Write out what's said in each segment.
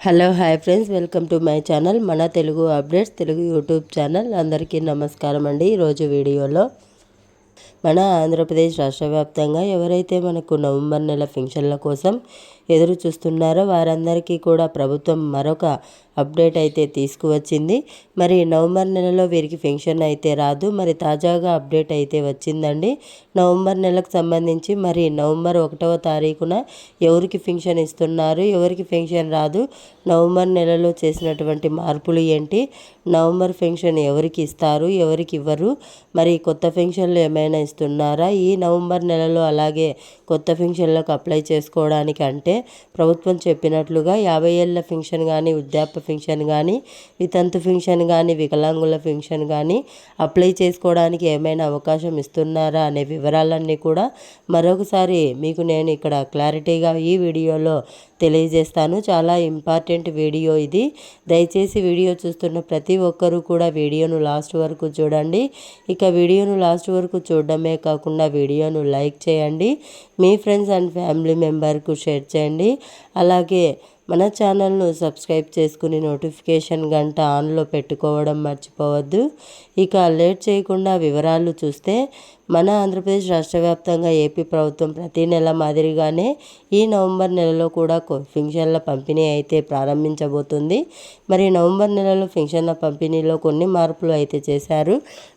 Hello hi friends welcome to my channel మన Telugu updates Telugu YouTube channel. అందరికీ నమస్కారం అండి ఈరోజు వీడియోలో. మన ఆంధ్రప్రదేశ్ రాష్ట్ర వ్యాప్తంగా ఎవరైతే మనకు నవంబర్ నెల పెన్షన్ల కోసం ఎదురు చూస్తున్నారో వారందరికీ కూడా ప్రభుత్వం మరొక అప్డేట్ అయితే తీసుకువచ్చింది. మరి నవంబర్ నెలలో వీరికి పెన్షన్ అయితే రాదు. మరి తాజాగా అప్డేట్ అయితే వచ్చిందండి. నవంబర్ నెలకు సంబంధించి మరి నవంబర్ ఒకటవ తారీఖున ఎవరికి పెన్షన్ ఇస్తున్నారు ఎవరికి పెన్షన్ రాదు నవంబర్ నెలలో చేసినటువంటి మార్పులు ఏంటి నవంబర్ పెన్షన్ ఎవరికి ఇస్తారు ఎవరికి ఇవ్వరు మరి కొత్త పెన్షన్లు ఏమైనా ఇస్తున్నారా? ఈ నవంబర్ నెలలో అలాగే కొత్త పెన్షన్లకు అప్లై చేసుకోవడానికి అంటే ప్రభుత్వం చెప్పినట్లుగా యాభై ఏళ్ళ పెన్షన్ కానీ వృద్ధాప్య పెన్షన్ కానీ వితంతు పెన్షన్ కానీ వికలాంగుల పెన్షన్ కానీ అప్లై చేసుకోవడానికి ఏమైనా అవకాశం ఇస్తున్నారా అనే వివరాలన్నీ కూడా మరొకసారి మీకు నేను ఇక్కడ క్లారిటీగా ఈ వీడియోలో తెలియజేస్తాను. చాలా ఇంపార్టెంట్ వీడియో ఇది. దయచేసి వీడియో చూస్తున్న ప్రతి ఒక్కరూ కూడా వీడియోను లాస్ట్ వరకు చూడండి. ఇక వీడియోను లాస్ట్ వరకు చూడడమే కాకుండా వీడియోను లైక్ చేయండి. మీ ఫ్రెండ్స్ అండ్ ఫ్యామిలీ మెంబర్కు షేర్ చేయండి. అలాగే మన ఛానల్ను సబ్స్క్రైబ్ చేసుకుని నోటిఫికేషన్ గంట ఆన్లో పెట్టుకోవడం మర్చిపోవద్దు. ఇక లేట్ చేయకుండా వివరాలు చూస్తే మన ఆంధ్రప్రదేశ్ రాష్ట్ర వ్యాప్తంగా ఏపీ ప్రభుత్వం ప్రతి నెల మాదిరిగానే ఈ నవంబర్ నెలలో కూడా ఫింక్షన్ల పంపిణీ అయితే ప్రారంభించబోతుంది. మరి నవంబర్ నెలలో ఫింక్షన్ల పంపిణీలో కొన్ని మార్పులు అయితే చేశారు.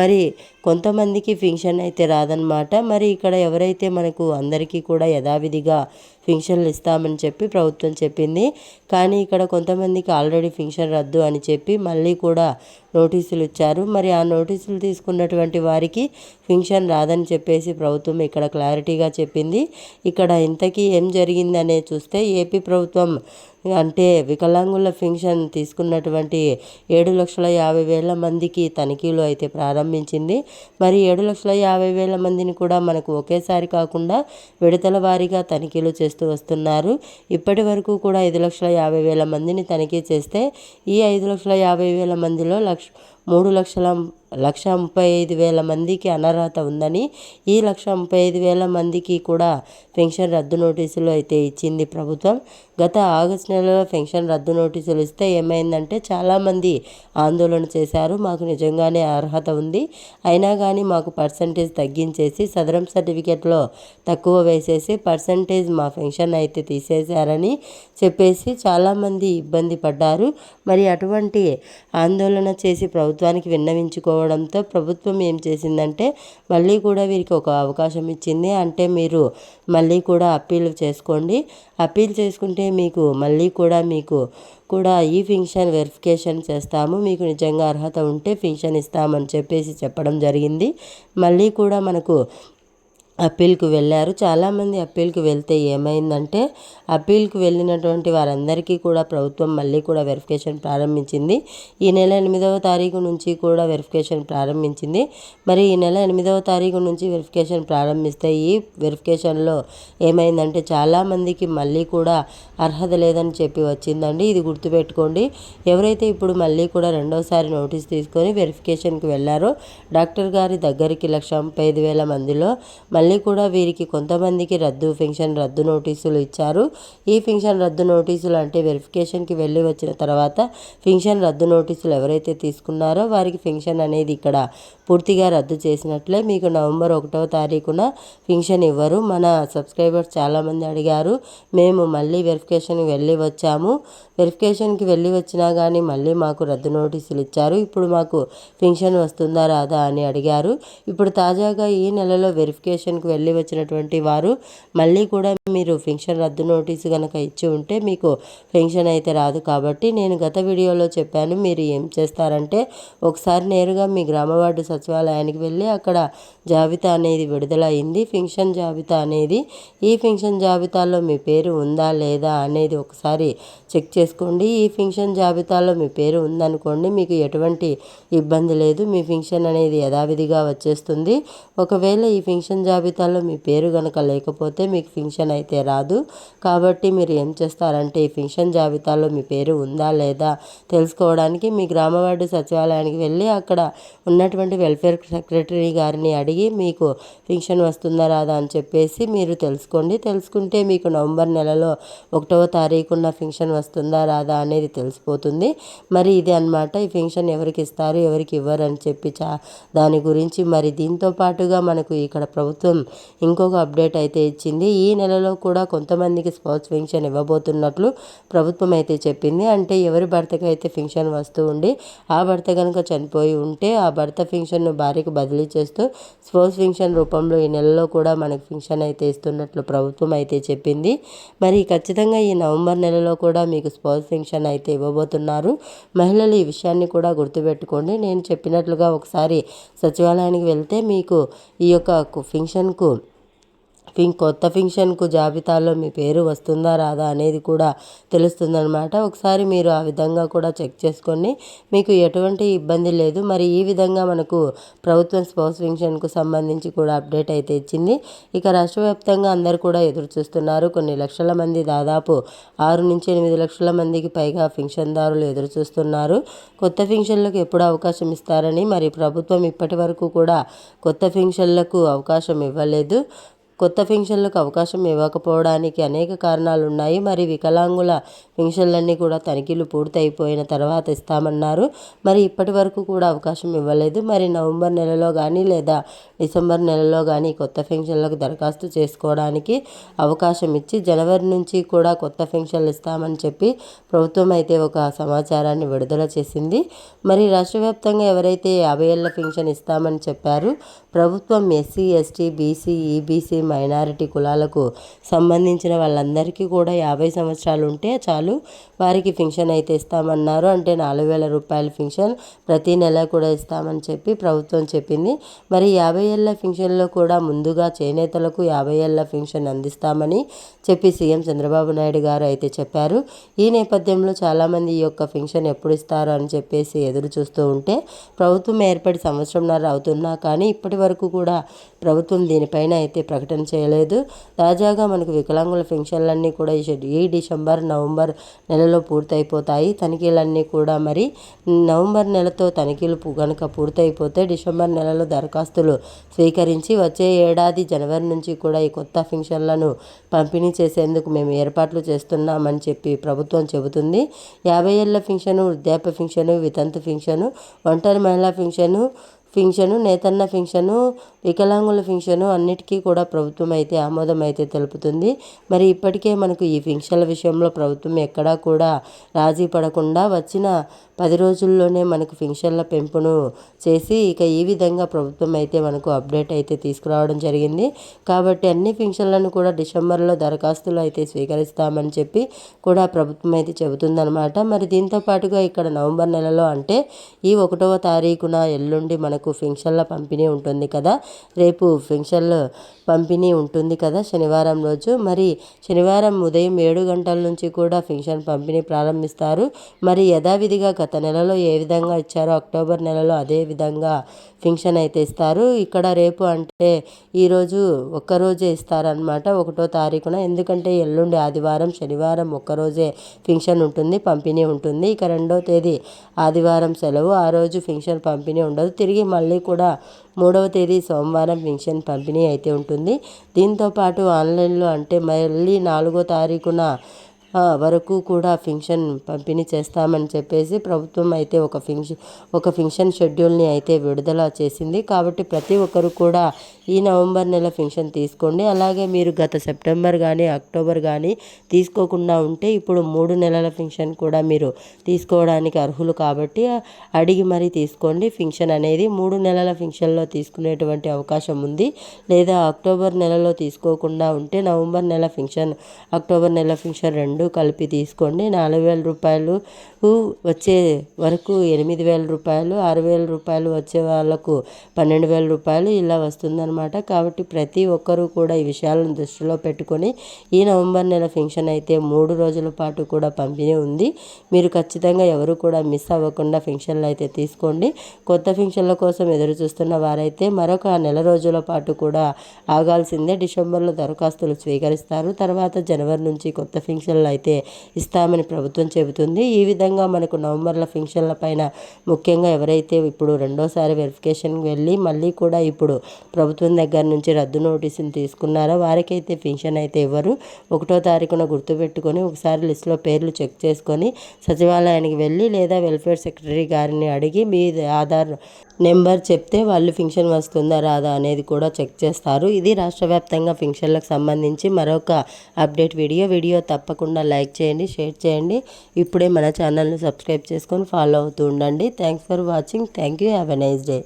మరి కొంతమందికి ఫింక్షన్ అయితే రాదనమాట మరి ఇక్కడ ఎవరైతే మనకు అందరికీ కూడా యథావిధిగా ఫింక్షన్లు ఇస్తామని చెప్పి ప్రభుత్వం చెప్పింది. కానీ ఇక్కడ కొంతమందికి ఆల్రెడీ ఫింక్షన్ రద్దు అని చెప్పి మళ్ళీ కూడా నోటీసులు ఇచ్చారు. మరి ఆ నోటీసులు తీసుకున్నటువంటి వారికి ఫింక్షన్ రాదని చెప్పేసి ప్రభుత్వం ఇక్కడ క్లారిటీగా చెప్పింది. ఇక్కడ ఇంతకీ ఏం జరిగిందనే చూస్తే ఏపీ ప్రభుత్వం అంటే వికలాంగుల పెన్షన్ తీసుకున్నటువంటి ఏడు లక్షల యాభై వేల మందికి తనిఖీలు అయితే ప్రారంభించింది. మరి ఏడు లక్షల యాభై వేల మందిని కూడా మనకు ఒకేసారి కాకుండా విడతల వారీగా తనిఖీలు చేస్తూ వస్తున్నారు. ఇప్పటి వరకు కూడా ఐదు లక్షల యాభై వేల మందిని తనిఖీ చేస్తే ఈ ఐదు లక్షల యాభై వేల మందిలో లక్ష మూడు లక్షల లక్ష ముప్పై ఐదు వేల మందికి అనర్హత ఉందని ఈ లక్ష ముప్పై ఐదు వేల మందికి కూడా పెన్షన్ రద్దు నోటీసులు అయితే ఇచ్చింది ప్రభుత్వం. గత ఆగస్టు నెలలో పెన్షన్ రద్దు నోటీసులు ఇస్తే ఏమైందంటే చాలామంది ఆందోళన చేశారు. మాకు నిజంగానే అర్హత ఉంది. అయినా కానీ మాకు పర్సంటేజ్ తగ్గించేసి సదరం సర్టిఫికేట్లో తక్కువ వేసేసి పర్సంటేజ్ మా పెన్షన్ అయితే తీసేశారని చెప్పేసి చాలామంది ఇబ్బంది పడ్డారు. మరి అటువంటి ఆందోళన చేసి ప్రభుత్వానికి విన్నవించుకోవడంతో ప్రభుత్వం ఏం చేసిందంటే మళ్ళీ కూడా వీరికి ఒక అవకాశం ఇచ్చింది. అంటే మీరు మళ్ళీ కూడా అప్పీల్ చేసుకోండి. అప్పీల్ చేసుకుంటే మీకు మళ్ళీ కూడా మీకు కూడా ఈ ఫింక్షన్ వెరిఫికేషన్ చేస్తాము. మీకు నిజంగా అర్హత ఉంటే ఫింక్షన్ ఇస్తామని చెప్పేసి చెప్పడం జరిగింది. మళ్ళీ కూడా మనకు అప్పీల్కి వెళ్ళారు. చాలామంది అప్పీల్కి వెళ్తే ఏమైందంటే అప్పీల్కి వెళ్ళినటువంటి వారందరికీ కూడా ప్రభుత్వం మళ్ళీ కూడా వెరిఫికేషన్ ప్రారంభించింది. ఈ నెల ఎనిమిదవ తారీఖు నుంచి కూడా వెరిఫికేషన్ ప్రారంభించింది. మరి ఈ నెల ఎనిమిదవ తారీఖు నుంచి వెరిఫికేషన్ ప్రారంభిస్తే ఈ వెరిఫికేషన్లో ఏమైందంటే చాలామందికి మళ్ళీ కూడా అర్హత లేదని చెప్పి వచ్చిందండి. ఇది గుర్తుపెట్టుకోండి. ఎవరైతే ఇప్పుడు మళ్ళీ కూడా రెండోసారి నోటీస్ తీసుకొని వెరిఫికేషన్కి వెళ్ళారో డాక్టర్ గారి దగ్గరికి లక్ష ముప్పై ఐదు వేల మందిలో మళ్ళీ కూడా వీరికి కొంతమందికి రద్దు ఫింక్షన్ రద్దు నోటీసులు ఇచ్చారు. ఈ ఫింక్షన్ రద్దు నోటీసులు అంటే వెరిఫికేషన్కి వెళ్ళి వచ్చిన తర్వాత పెన్షన్ రద్దు నోటీసులు ఎవరైతే తీసుకున్నారో వారికి పెన్షన్ అనేది ఇక్కడ పూర్తిగా రద్దు చేసినట్లే మీకు నవంబర్ ఒకటవ తారీఖున పింఛన్ ఇవ్వరు. మన సబ్స్క్రైబర్స్ చాలామంది అడిగారు మేము మళ్ళీ వెరిఫికేషన్కి వెళ్ళి వచ్చాము. వెరిఫికేషన్కి వెళ్ళి వచ్చినా కానీ మళ్ళీ మాకు రద్దు నోటీసులు ఇచ్చారు. ఇప్పుడు మాకు పింఛన్ వస్తుందా రాదా అని అడిగారు. ఇప్పుడు తాజాగా ఈ నెలలో వెరిఫికేషన్కి వెళ్ళి వచ్చినటువంటి వారు మళ్ళీ కూడా మీరు పెన్షన్ రద్దు నోటీసు కనుక ఇచ్చి ఉంటే మీకు పెన్షన్ అయితే రాదు కాబట్టి నేను గత వీడియోలో చెప్పాను మీరు ఏం చేస్తారంటే ఒకసారి నేరుగా మీ గ్రామ వార్డు సచివాలయానికి వెళ్ళి అక్కడ జాబితా అనేది విడుదల అయింది ఫంక్షన్ జాబితా అనేది ఈ పెన్షన్ జాబితాలో మీ పేరు ఉందా లేదా అనేది ఒకసారి చెక్ చేసుకోండి. ఈ పెన్షన్ జాబితాలో మీ పేరు ఉందనుకోండి మీకు ఎటువంటి ఇబ్బంది లేదు. మీ పెన్షన్ అనేది యథావిధిగా వచ్చేస్తుంది. ఒకవేళ ఈ పెన్షన్ జాబితాలో మీ పేరు కనుక లేకపోతే మీకు పెన్షన్ అయితే రాదు. కాబట్టి మీరు ఏం చేస్తారంటే ఈ ఫింక్షన్ జాబితాలో మీ పేరు ఉందా లేదా తెలుసుకోవడానికి మీ గ్రామవాడి సచివాలయానికి వెళ్ళి అక్కడ ఉన్నటువంటి వెల్ఫేర్ సెక్రటరీ గారిని అడిగి మీకు పింఛన్ వస్తుందా రాదా అని చెప్పేసి మీరు తెలుసుకోండి. తెలుసుకుంటే మీకు నవంబర్ నెలలో ఒకటవ తారీఖున ఫింక్షన్ వస్తుందా రాదా అనేది తెలిసిపోతుంది. మరి ఇది అనమాట ఈ ఫింక్షన్ ఎవరికి ఇస్తారు ఎవరికి ఇవ్వరు అని చెప్పి చా దాని గురించి మరి దీంతో పాటుగా మనకు ఇక్కడ ప్రభుత్వం ఇంకొక అప్డేట్ అయితే ఇచ్చింది. ఈ నెలలో కూడా కొంతమందికి స్పోర్ట్స్ ఫింక్షన్ ఇవ్వబోతున్నట్లు ప్రభుత్వం అయితే చెప్పింది. అంటే ఎవరి భర్తకి అయితే వస్తూ ఉండి ఆ భర్త కనుక చనిపోయి ఉంటే ఆ భర్త ఫింక్షన్ను భార్యకు బదిలీ చేస్తూ స్పోర్ట్స్ ఫింక్షన్ రూపంలో ఈ నెలలో కూడా మనకు ఫింక్షన్ అయితే ఇస్తున్నట్లు ప్రభుత్వం అయితే చెప్పింది. మరి ఖచ్చితంగా ఈ నవంబర్ నెలలో కూడా మీకు స్పోర్ట్స్ ఫింక్షన్ అయితే ఇవ్వబోతున్నారు. మహిళలు ఈ విషయాన్ని కూడా గుర్తుపెట్టుకోండి. నేను చెప్పినట్లుగా ఒకసారి సచివాలయానికి వెళ్తే మీకు ఈ యొక్క ఫింక్షన్కు కొత్త ఫింక్షన్కు జాబితాలో మీ పేరు వస్తుందా రాదా అనేది కూడా తెలుస్తుందనమాట ఒకసారి మీరు ఆ విధంగా కూడా చెక్ చేసుకొని మీకు ఎటువంటి ఇబ్బంది లేదు. మరి ఈ విధంగా మనకు ప్రభుత్వం స్పోర్ట్స్ ఫింక్షన్కు సంబంధించి కూడా అప్డేట్ అయితే ఇచ్చింది. ఇక రాష్ట్ర వ్యాప్తంగా అందరు కూడా ఎదురు చూస్తున్నారు. కొన్ని లక్షల మంది దాదాపు ఆరు నుంచి ఎనిమిది లక్షల మందికి పైగా ఫింక్షన్దారులు ఎదురు చూస్తున్నారు. కొత్త ఫింక్షన్లకు ఎప్పుడు అవకాశం ఇస్తారని మరి ప్రభుత్వం ఇప్పటి వరకు కూడా కొత్త ఫింక్షన్లకు అవకాశం ఇవ్వలేదు. కొత్త పెన్షన్లకు అవకాశం ఇవ్వకపోవడానికి అనేక కారణాలు ఉన్నాయి మరి వికలాంగుల పెన్షన్లన్నీ కూడా తనిఖీలు పూర్తయిపోయిన తర్వాత ఇస్తామన్నారు. మరి ఇప్పటి వరకు కూడా అవకాశం ఇవ్వలేదు. మరి నవంబర్ నెలలో కానీ లేదా డిసెంబర్ నెలలో కానీ కొత్త పెన్షన్లకు దరఖాస్తు చేసుకోవడానికి అవకాశం ఇచ్చి జనవరి నుంచి కూడా కొత్త పెన్షన్లు ఇస్తామని చెప్పి ప్రభుత్వం అయితే ఒక సమాచారాన్ని విడుదల చేసింది. మరి రాష్ట్ర వ్యాప్తంగా ఎవరైతే యాభై ఏళ్ళ పెన్షన్ ఇస్తామని చెప్పారు ప్రభుత్వం SC ST BC EBC minority కులాలకు సంబంధించిన వాళ్ళందరికీ కూడా యాభై సంవత్సరాలు ఉంటే చాలు వారికి ఫింక్షన్ అయితే ఇస్తామన్నారు. అంటే నాలుగు వేల రూపాయల ఫింక్షన్ ప్రతి నెల కూడా ఇస్తామని చెప్పి ప్రభుత్వం చెప్పింది. మరి యాభై ఏళ్ళ ఫింక్షన్లో కూడా ముందుగా చేనేతలకు యాభై ఏళ్ళ ఫింక్షన్ అందిస్తామని చెప్పి సీఎం చంద్రబాబు నాయుడు గారు అయితే చెప్పారు. ఈ నేపథ్యంలో చాలామంది ఈ యొక్క ఫింక్షన్ ఎప్పుడు ఇస్తారు అని చెప్పేసి ఎదురు చూస్తూ ఉంటే ప్రభుత్వం ఏర్పడి సంవత్సరంన్నర అవుతున్నా కానీ ఇప్పటి వరకు కూడా ప్రభుత్వం దీనిపైన అయితే ప్రకటన చేయలేదు. తాజాగా మనకు వికలాంగుల పెన్షన్లన్నీ కూడా ఈ డిసెంబర్ నవంబర్ నెలలో పూర్తయిపోతాయి. తనిఖీలన్నీ కూడా మరి నవంబర్ నెలతో తనిఖీలు కనుక పూర్తయిపోతే డిసెంబర్ నెలలో దరఖాస్తులు స్వీకరించి వచ్చే ఏడాది జనవరి నుంచి కూడా ఈ కొత్త పెన్షన్లను పంపిణీ చేసేందుకు మేము ఏర్పాట్లు చేస్తున్నామని చెప్పి ప్రభుత్వం చెబుతుంది. యాభై ఏళ్ళ ఫింక్షను వృద్ధాప్య ఫింక్షను వితంతు ఫింక్షను ఒంటరి మహిళా ఫింక్షను ఫింక్షను నేతన్న ఫింక్షను వికలాంగుల ఫింక్షను అన్నిటికీ కూడా ప్రభుత్వం అయితే ఆమోదం అయితే తెలుపుతుంది. మరి ఇప్పటికే మనకు ఈ ఫింక్షన్ల విషయంలో ప్రభుత్వం ఎక్కడా కూడా రాజీ పడకుండా వచ్చిన పది రోజుల్లోనే మనకు ఫింక్షన్ల పెంపును చేసి ఇక ఈ విధంగా ప్రభుత్వం అయితే మనకు అప్డేట్ అయితే తీసుకురావడం జరిగింది. కాబట్టి అన్ని ఫింక్షన్లను కూడా డిసెంబర్లో దరఖాస్తులు అయితే స్వీకరిస్తామని చెప్పి కూడా ప్రభుత్వం అయితే చెబుతుందన్నమాట. మరి దీంతో పాటుగా ఇక్కడ నవంబర్ నెలలో అంటే ఈ ఒకటవ తారీఖున ఎల్లుండి మనకు ఫింక్షన్ల పంపిణీ ఉంటుంది కదా. రేపు ఫింక్షన్లు పంపిణీ ఉంటుంది కదా శనివారం రోజు. మరి శనివారం ఉదయం ఏడు గంటల నుంచి కూడా ఫెన్షన్ పంపిణీ ప్రారంభిస్తారు. మరి యథావిధిగా గత నెలలో ఏ విధంగా ఇచ్చారో అక్టోబర్ నెలలో అదే విధంగా ఫింక్షన్ అయితే ఇస్తారు. ఇక్కడ రేపు అంటే ఈరోజు ఒక్కరోజే ఇస్తారనమాట ఒకటో తారీఖున. ఎందుకంటే ఎల్లుండి ఆదివారం శనివారం ఒక్కరోజే ఫింక్షన్ ఉంటుంది పంపిణీ ఉంటుంది. ఇక రెండో తేదీ ఆదివారం సెలవు. ఆ రోజు ఫింక్షన్ పంపిణీ ఉండదు. తిరిగి మళ్ళీ కూడా మూడవ తేదీ సోమవారం పెన్షన్ పంపిణీ అయితే ఉంటుంది. దీంతోపాటు ఆన్లైన్లో అంటే మళ్ళీ నాలుగో తారీఖున వరకు కూడా ఫింక్షన్ పంపిణీ చేస్తామని చెప్పేసి ప్రభుత్వం అయితే ఒక ఫింక్షన్ ఒక ఫింక్షన్ షెడ్యూల్ని అయితే విడుదల చేసింది. కాబట్టి ప్రతి ఒక్కరు కూడా ఈ నవంబర్ నెల ఫింక్షన్ తీసుకోండి. అలాగే మీరు గత సెప్టెంబర్ కానీ అక్టోబర్ కానీ తీసుకోకుండా ఉంటే ఇప్పుడు మూడు నెలల ఫింక్షన్ కూడా మీరు తీసుకోవడానికి అర్హులు కాబట్టి అడిగి మరీ తీసుకోండి. ఫింక్షన్ అనేది మూడు నెలల ఫింక్షన్లో తీసుకునేటువంటి అవకాశం ఉంది. లేదా అక్టోబర్ నెలలో తీసుకోకుండా ఉంటే నవంబర్ నెల ఫింక్షన్ అక్టోబర్ నెల ఫింక్షన్ రెండు రెండు కలిపి తీసుకోండి. నాలుగు వేల రూపాయలు వచ్చే వరకు ఎనిమిది వేల రూపాయలు ఆరు వేల రూపాయలు వచ్చే వాళ్ళకు పన్నెండు వేల రూపాయలు ఇలా వస్తుందన్నమాట. కాబట్టి ప్రతి ఒక్కరూ కూడా ఈ విషయాలను దృష్టిలో పెట్టుకొని ఈ నవంబర్ నెల ఫంక్షన్ అయితే మూడు రోజుల పాటు కూడా పంపిణీ ఉంది. మీరు ఖచ్చితంగా ఎవరు కూడా మిస్ అవ్వకుండా ఫంక్షన్లు అయితే తీసుకోండి. కొత్త ఫంక్షన్ల కోసం ఎదురు చూస్తున్న వారైతే మరొక నెల రోజుల పాటు కూడా ఆగాల్సిందే. డిసెంబర్లో దరఖాస్తులు స్వీకరిస్తారు. తర్వాత జనవరి నుంచి కొత్త ఫంక్షన్లు అయితే ఇస్తామని ప్రభుత్వం చెబుతుంది. ఈ విధంగా మనకు నవంబర్ల ఫంక్షన్ల పైన ముఖ్యంగా ఎవరైతే ఇప్పుడు రెండోసారి వెరిఫికేషన్కి వెళ్ళి మళ్ళీ కూడా ఇప్పుడు ప్రభుత్వం దగ్గర నుంచి రద్దు నోటీసులు తీసుకున్నారో వారికైతే పెన్షన్ అయితే ఇవ్వరు. ఒకటో తారీఖున గుర్తుపెట్టుకొని ఒకసారి లిస్టులో పేర్లు చెక్ చేసుకొని సచివాలయానికి వెళ్ళి లేదా వెల్ఫేర్ సెక్రటరీ గారిని అడిగి మీ ఆధార్ నెంబర్ చెప్తే వాళ్ళు ఫింక్షన్ వస్తుందా రాదా అనేది కూడా చెక్ చేస్తారు. ఇది రాష్ట్ర వ్యాప్తంగా ఫింక్షన్లకు సంబంధించి మరొక అప్డేట్ వీడియో. వీడియో తప్పకుండా లైక్ చేయండి షేర్ చేయండి. ఇప్పుడే మన ఛానల్ని సబ్స్క్రైబ్ చేసుకొని ఫాలో అవుతూ ఉండండి. Thanks for watching. Thank you. Have a nice day.